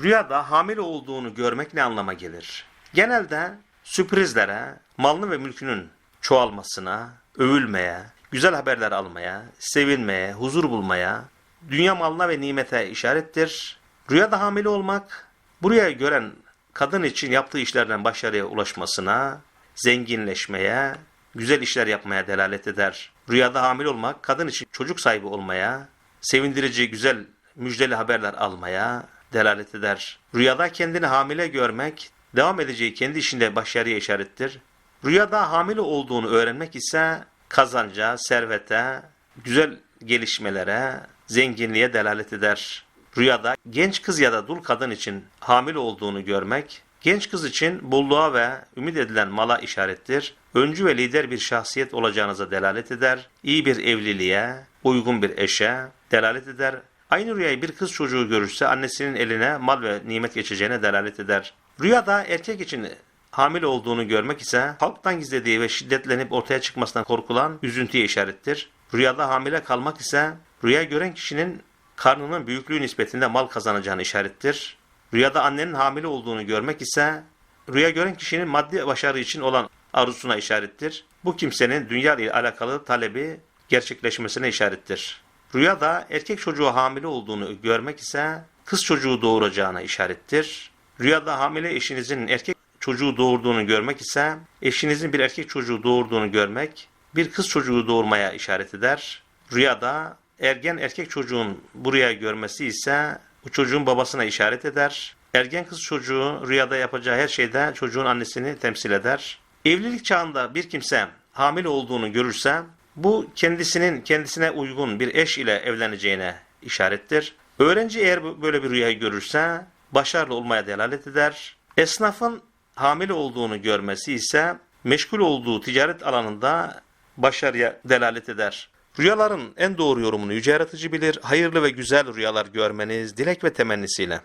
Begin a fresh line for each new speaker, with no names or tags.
Rüyada hamile olduğunu görmek ne anlama gelir? Genelde sürprizlere, malını ve mülkünün çoğalmasına, övülmeye, güzel haberler almaya, sevinmeye, huzur bulmaya, dünya malına ve nimete işarettir. Rüyada hamile olmak, buraya gören kadın için yaptığı işlerden başarıya ulaşmasına, zenginleşmeye, güzel işler yapmaya delalet eder. Rüyada hamile olmak, kadın için çocuk sahibi olmaya, sevindirici, güzel, müjdeli haberler almaya delalet eder. Rüyada kendini hamile görmek, devam edeceği kendi işinde başarıya işarettir. Rüyada hamile olduğunu öğrenmek ise kazanca, servete, güzel gelişmelere, zenginliğe delalet eder. Rüyada genç kız ya da dul kadın için hamile olduğunu görmek, genç kız için bolluğa ve ümit edilen mala işarettir. Öncü ve lider bir şahsiyet olacağınıza delalet eder. İyi bir evliliğe, uygun bir eşe delalet eder. Aynı rüyayı bir kız çocuğu görürse annesinin eline mal ve nimet geçeceğine delalet eder. Rüyada erkek için hamile olduğunu görmek ise halktan gizlediği ve şiddetlenip ortaya çıkmasından korkulan üzüntüye işarettir. Rüyada hamile kalmak ise rüya gören kişinin karnının büyüklüğü nispetinde mal kazanacağını işarettir. Rüyada annenin hamile olduğunu görmek ise rüya gören kişinin maddi başarı için olan arzusuna işarettir. Bu kimsenin dünya ile alakalı talebi gerçekleşmesine işarettir. Rüyada erkek çocuğu hamile olduğunu görmek ise kız çocuğu doğuracağına işarettir. Rüyada hamile eşinizin erkek çocuğu doğurduğunu görmek ise eşinizin bir erkek çocuğu doğurduğunu görmek bir kız çocuğu doğurmaya işaret eder. Rüyada ergen erkek çocuğun bu rüyayı görmesi ise bu çocuğun babasına işaret eder. Ergen kız çocuğu rüyada yapacağı her şeyde çocuğun annesini temsil eder. Evlilik çağında bir kimse hamile olduğunu görürse bu kendisinin kendisine uygun bir eş ile evleneceğine işarettir. Öğrenci eğer böyle bir rüyayı görürse başarılı olmaya delalet eder. Esnafın hamile olduğunu görmesi ise meşgul olduğu ticaret alanında başarıya delalet eder. Rüyaların en doğru yorumunu yüce yaratıcı bilir. Hayırlı ve güzel rüyalar görmeniz dilek ve temennisiyle.